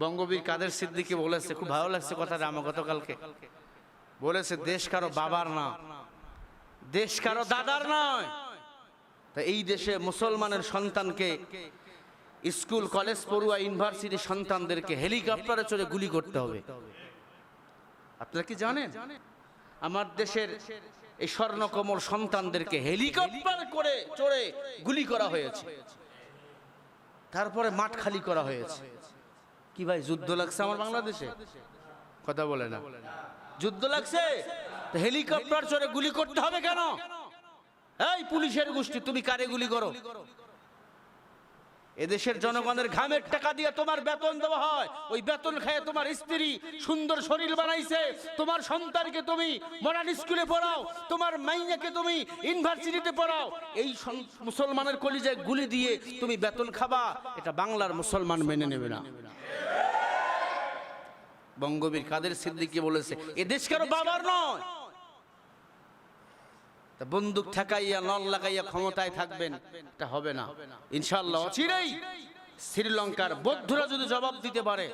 বঙ্গবীর কাদের সিদ্দিকি বলেছে, খুব ভালো লাগছে কথাটা আমার গতকালকে। বলেছে, দেশ কারও বাবার না, দেশ কারও দাদার নয়। তা এই দেশে মুসলমানের সন্তানকে স্কুল, কলেজ, পড়ুয়া, ইউনিভার্সিটি সন্তানদেরকে হেলিকপ্টারে চড়ে গুলি করতে হবে। আপনারা কি জানেন? আমার দেশের এই স্বর্ণকমল সন্তানদেরকে হেলিকপ্টার করে চড়ে গুলি করা হয়েছে। তারপরে মাঠ খালি করা হয়েছে। কি ভাই, যুদ্ধ লাগছে আমার বাংলাদেশে? কথা বলে না। যুদ্ধ লাগছে? হেলিকপ্টার চড়ে গুলি করতে হবে কেন? এই পুলিশের গোষ্ঠী, তুমি কারে গুলি করো? এদেশের জনগণের ঘামের টাকা দিয়ে তোমার বেতন দেওয়া হয়। ওই বেতন খেয়ে তোমার স্ত্রী সুন্দর শরীর বানাইছে। তোমার সন্তানকে তুমি মডার্ন স্কুলে পড়াও। তোমার মাইয়াকে তুমি ইউনিভার্সিটিতে পড়াও। এই মুসলমানের কলিজায় গুলি দিয়ে তুমি বেতন খাবা। এটা বাংলার মুসলমান মেনে নেবে না। বঙ্গবীর কাদের সিদ্দিকি বলেছে, এ দেশ কারও বাবার নয়। বন্দুক ঠেকাইয়া, নল লাগাইয়া ক্ষমতায় থাকবেন, এটা হবে না। ইনশাল্লাহ অচিরেই শ্রীলঙ্কার বৌদ্ধরা যদি জবাব দিতে পারে,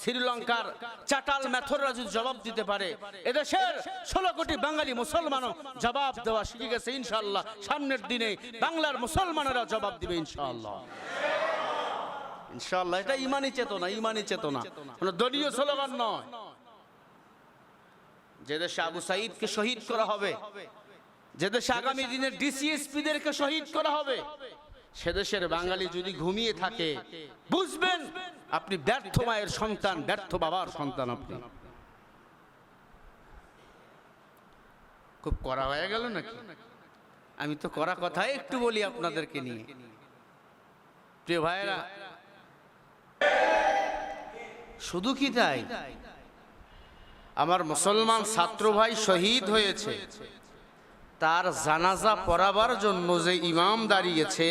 শ্রীলঙ্কার চাটাল মেথররা যদি জবাব দিতে পারে, এদেশের ষোলো কোটি বাঙালি মুসলমানও জবাব দেওয়া শিখে গেছে ইনশাল্লাহ সামনের দিনে বাংলার মুসলমানেরা জবাব দিবে ইনশাল্লাহ ইনশাল্লাহ এটা ইমানি চেতনা ইমানি চেতনা। কোনো দলীয় স্লোগান নয়। যে দেশে আবু সাইদকে শহীদ করা হবে যে দেশে আগামী দিনের ডিসিএসপিদেরকে শহীদ করা হবে সে দেশের বাঙালি যদি ঘুমিয়ে থাকে বুঝবেন আপনি ব্যর্থ মায়ের সন্তান ব্যর্থ বাবার সন্তান আপনি। খুব করা হয়ে গেল নাকি? আমি তো করা কথাই একটু বলি আপনাদেরকে নিয়ে। প্রিয় ভাইয়েরা শুধু কি তাই? আমার মুসলমান ছাত্র ভাই শহীদ হয়েছে। তার জানাজা পড়াবার জন্য যে ইমাম দাঁড়িয়েছে,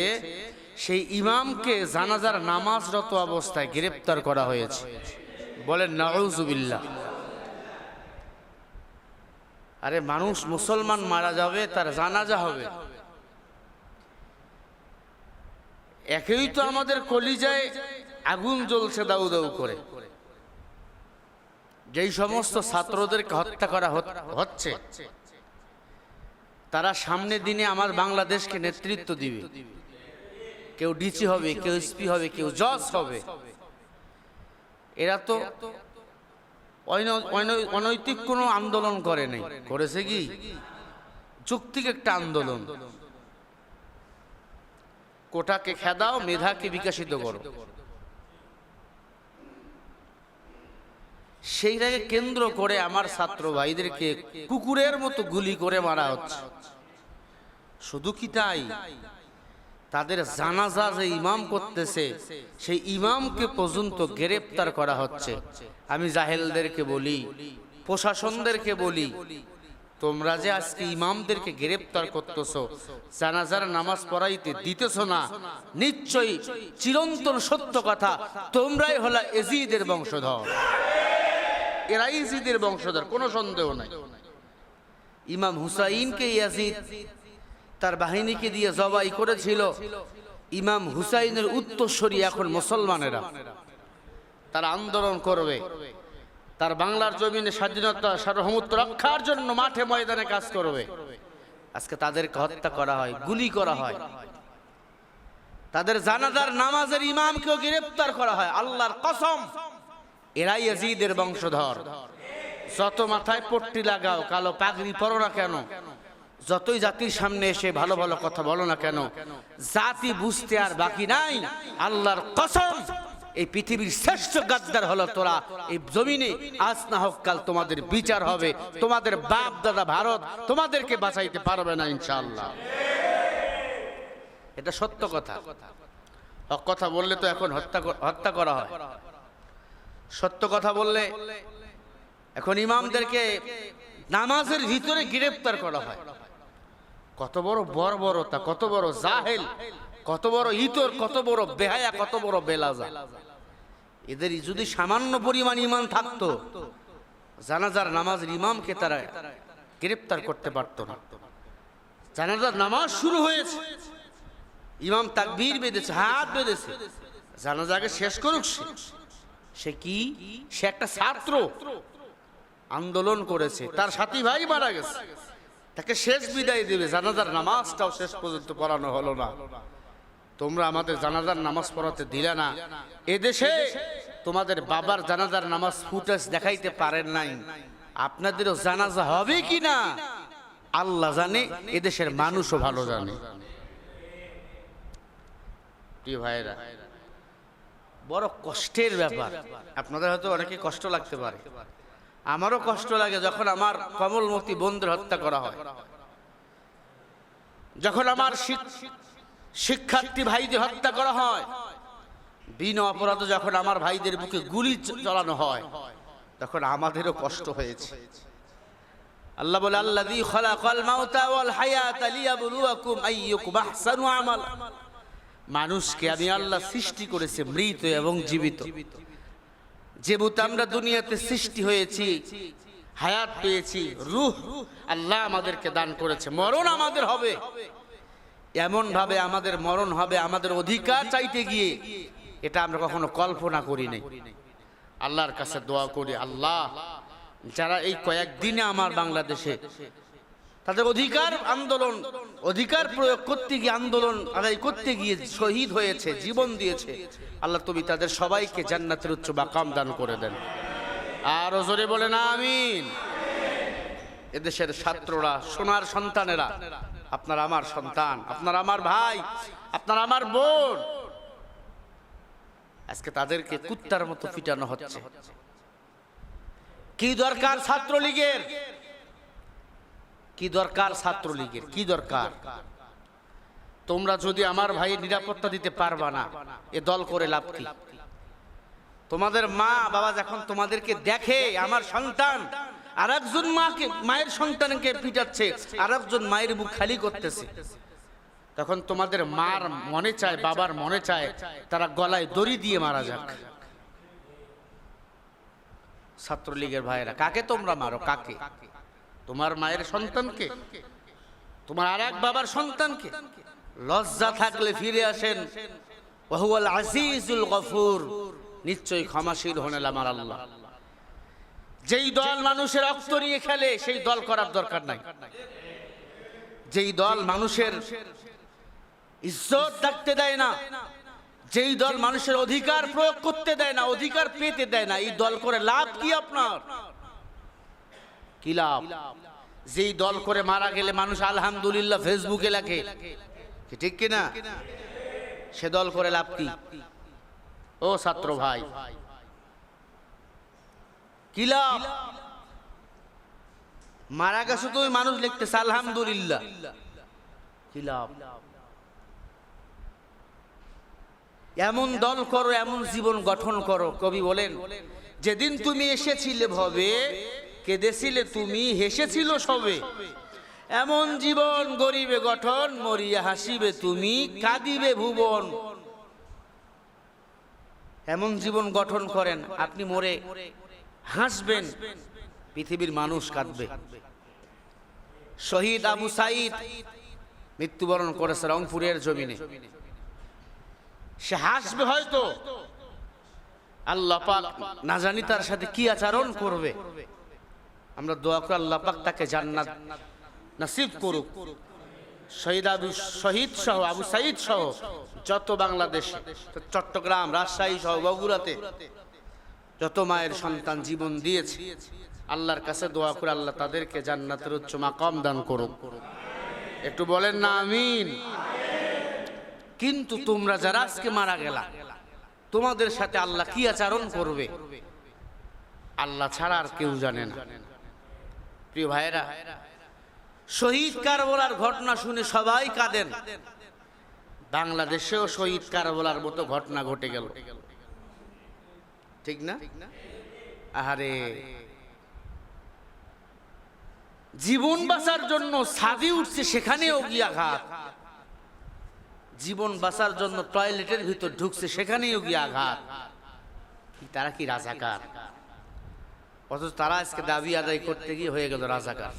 সেই ইমামকে জানাজার নামাজরত অবস্থায় গ্রেপ্তার করা হয়েছে। বলেন, নাউজুবিল্লাহ। আরে, মানুষ মুসলমান মারা যাবে, তার জানাজা হবে। একেই তো আমাদের কলিজায় আগুন জ্বলছে দাউ দাউ করে। যেই সমস্ত ছাত্রদেরকে হত্যা করা হচ্ছে, তারা সামনের দিনে আমার বাংলাদেশকে নেতৃত্ব দিবে। কেউ ডিসি হবে, কেউ এসপি হবে, কেউ জজ হবে। এরা তো অনৈতিক কোনো আন্দোলন করে নাই। করেছে কি? যৌক্তিক একটা আন্দোলন। কোটাকে খেদাও, মেধাকে বিকাশিত করো। সেইটাকে কেন্দ্র করে আমার ছাত্র ভাইদেরকে কুকুরের মতো গুলি করে মারা হচ্ছে। শুধু কি তাই? তাদের জানাজা যে ইমাম করতেছে, সেই ইমামকে পর্যন্ত গ্রেপ্তার করা হচ্ছে। আমি জাহেলদেরকে বলি, প্রশাসনদেরকে বলি, তোমরা যে আজকে ইমামদেরকে গ্রেপ্তার করতেছো, জানাজার নামাজ পড়াইতে দিতেছ না, নিশ্চয়ই চিরন্তন সত্য কথা, তোমরাই হলা এজিদের বংশধর। এরাই ইজিদের বংশধর, কোনো সন্দেহ নাই। ইমাম হুসাইনকে ইয়াজিদ তার বাহিনীকে দিয়ে জবাই করেছিল। ইমাম হুসাইনের উত্তরসূরি এখন মুসলমানেরা। তারা আন্দোলন করবে। তার বাংলার জমিনে স্বাধীনতা, সার্বভৌমত্ব রক্ষার জন্য মাঠে ময়দানে কাজ করবে। আজকে তাদেরকে হত্যা করা হয়, গুলি করা হয়। তাদের জানাজার নামাজের ইমামকেও গ্রেপ্তার করা হয়, আল্লাহর কসম। এরাই ইয়াজিদের বংশধর। যত মাথায় পট্টি লাগাও, কালো পাগড়ি পরো না কেন? যতই জাতির সামনে এসে ভালো ভালো কথা বলো না কেন? জাতি বুঝতে আর বাকি নাই। আল্লাহর কসম, এই পৃথিবীর শ্রেষ্ঠ গাদ্দার হলো তোরা। এই জমিনে আজ না হোক কাল তোমাদের বিচার হবে। তোমাদের বাপ দাদা ভারত তোমাদেরকে বাঁচাইতে পারবে না ইনশাআল্লাহ। এটা সত্য কথা। কথা বললে তো এখন হত্যা হত্যা করা হয়। সত্য কথা বললে এখন ইমামদেরকে নামাজের ভিতরে গ্রেপ্তার করা হয়। কত বড় বর্বরতা, কত বড় জাহেল, কত বড় ইতর, কত বড় বেহায়া, কত বড় বেলাজা। এদের যদি সামান্য পরিমাণ ইমান থাকতো, জানাজার নামাজের ইমামকে তারা গ্রেপ্তার করতে পারতো না। জানাজার নামাজ শুরু হয়েছে। ইমাম তাকবীর বেঁধেছে, হাত বেঁধেছে। জানাজাকে শেষ করুক সে। সে কি? সে একটা ছাত্র আন্দোলন করেছে। তার সাথী ভাই মারা গেছে। তাকে শেষ বিদায় দেবে। জানাজার নামাজটাও শেষ পর্যন্ত পড়ানো হলো না। তোমরা আমাদের জানাজার নামাজ পড়াতে দিলে না। এদেশে তোমাদের বাবার জানাজার নামাজ ফুটেজ দেখাইতে পারেন নাই। আপনাদেরও জানাজা হবে কি না? আল্লাহ জানে, এদেশের মানুষও ভালো জানে। প্রিয় ভাইরা বড় কষ্টের ব্যাপার। আপনাদের হয়তো অনেকে কষ্ট লাগতে পারে। আমারও কষ্ট লাগে যখন আমার কমলমতি বন্ধুর হত্যা করা হয়। যখন আমার শিক্ষার্থী ভাইদের হত্যা করা হয় বিনা অপরাধে যখন আমার ভাইদের বুকে গুলি চালানো হয়, তখন আমাদেরও কষ্ট হয়েছে। আল্লাহ বলে, আল্লাযী মানুষকে আমি আল্লাহ সৃষ্টি করেছে মৃত এবং জীবিত। যেহেতু আমরা দুনিয়াতে সৃষ্টি হয়েছি, হায়াত পেয়েছি, রুহ আল্লাহ আমাদেরকে দান করেছে। মরণ আমাদের হবে। এমন ভাবে আমাদের মরণ হবে, আমাদের অধিকার চাইতে গিয়ে। এটা আমরা কখনো কল্পনা করি নাই। আল্লাহর কাছে দোয়া করি, আল্লাহ, যারা এই কয়েকদিনে আমার বাংলাদেশে তাদের অধিকার আন্দোলন, অধিকার প্রয়োগ করতে গিয়ে আন্দোলন আদায় করতে গিয়ে শহীদ হয়েছে, জীবন দিয়েছে। আল্লাহ তুমি তাদের সবাইকে জান্নাতের উচ্চ বা কাম দান করে দেন। আর জোরে বলে না আমিন। এদেশের ছাত্ররা, সোনার সন্তানেরা, আপনার আমার সন্তান, আপনার আমার ভাই, আপনার আমার বোন, আজকে তাদেরকে কুত্তার মতো পিটানো হচ্ছে। কি দরকার ছাত্রলীগের? কি দরকার ছাত্রলীগের? কি দরকার? তোমরা যদি আমার ভাইয়ের নিরাপত্তা দিতে পারবা না, এ দল করে লাভ কি? তোমাদের মা বাবা যখন তোমাদেরকে দেখে, আমার সন্তান আর একজন মাকে, মায়ের সন্তানকে পিটাচ্ছে আর একজন মায়ের বুক খালি করতেছে, তখন তোমাদের মার মনে চায়, বাবার মনে চায়, তারা গলায় দড়ি দিয়ে মারা যাক। ছাত্রলীগের ভাইয়েরা, কাকে তোমরা মারো? কাকে? তোমার মায়ের সন্তানকে। তোমার আর এক বাবার সন্তানকে। লজ্জা থাকলে ফিরে আসেন। ওহুয়াল আজিজুল গফুর। নিশ্চয়ই ক্ষমাশীল হন আমার আল্লাহ। যেই দল মানুষের রক্ত নিয়ে খেলে সেই দল করার দরকার নাই। যেই দল মানুষের ইজ্জত রাখতে দেয় না যেই দল মানুষের অধিকার প্রয়োগ করতে দেয় না অধিকার পেতে দেয় না এই দল করে লাভ কি আপনার? কি যেই দল করে মারা গেলে মানুষ আলহামদুলিল্লাহ ফেসবুকে লেখে। ঠিক কিনা? সে দল করে লাভ কি? ও ছাত্র ভাই। কি মারা গেছে তুমি, মানুষ লিখতেছে আলহামদুলিল্লাহ। কি এমন দল করো, এমন জীবন গঠন করো। কবি বলেন, যেদিন তুমি এসেছিলে ভবে কেঁদেছিলে তুমি হেসেছিল সবে? এমন জীবন গরিবে গঠন, মরিয়া হাসিবে তুমি, কাঁদিবে ভুবন। এমন জীবন গঠন করেন, আপনি মরে হাসবেন, পৃথিবীর মানুষ কাঁদবে। শহীদ আবু সাইদ মৃত্যুবরণ করেছে রংপুরের জমিনে। সে হাসবে হয়তো। আল্লাহ পাক না জানি তার সাথে কি আচরণ করবে। আমরা দোয়া করে আল্লাহ পাক তাকে জান্নাত নসিব করুক। শহীদ আবু শহীদ সহ, আবু সাইদ সহ, যত বাংলাদেশ চট্টগ্রাম, রাজশাহী সহ, বগুড়াতে যত মায়ের সন্তান জীবন দিয়েছে, আল্লাহর কাছে দোয়া করে আল্লাহ তাদেরকে জান্নাতের উচ্চ মাকাম দান করুক। একটু বলেন না, আমিন। কিন্তু তোমরা যারা আজকে মারা গেলা, তোমাদের সাথে আল্লাহ কি আচরণ করবে? আল্লাহ ছাড়া আর কেউ জানে না। প্রিয় ভাইয়েরা, শহীদ কারবলার ঘটনা শুনে সবাই কাঁদেন। বাংলাদেশেও শহীদ কারবলার মতো ঘটনা ঘটে গেল। ঠিক না? আহারে, জীবন বাঁচার জন্য সাদি উঠছে, সেখানেও গিয়ে আঘাত। জীবন বাঁচার জন্য টয়লেটের ভিতর ঢুকছে, সেখানেও গিয়ে আঘাত। তারা কি রাজাকার? অথচ তারা আজকে দাবি আদায় করতে গিয়ে হয়ে গেল রাজাকার।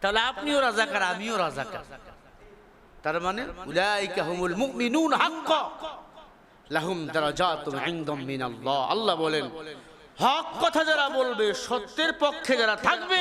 তাহলে আপনিও রাজাকার, আমিও রাজাকার। তার মানে আল্লাহ বলেন, হক কথা যারা বলবে, সত্যের পক্ষে যারা থাকবে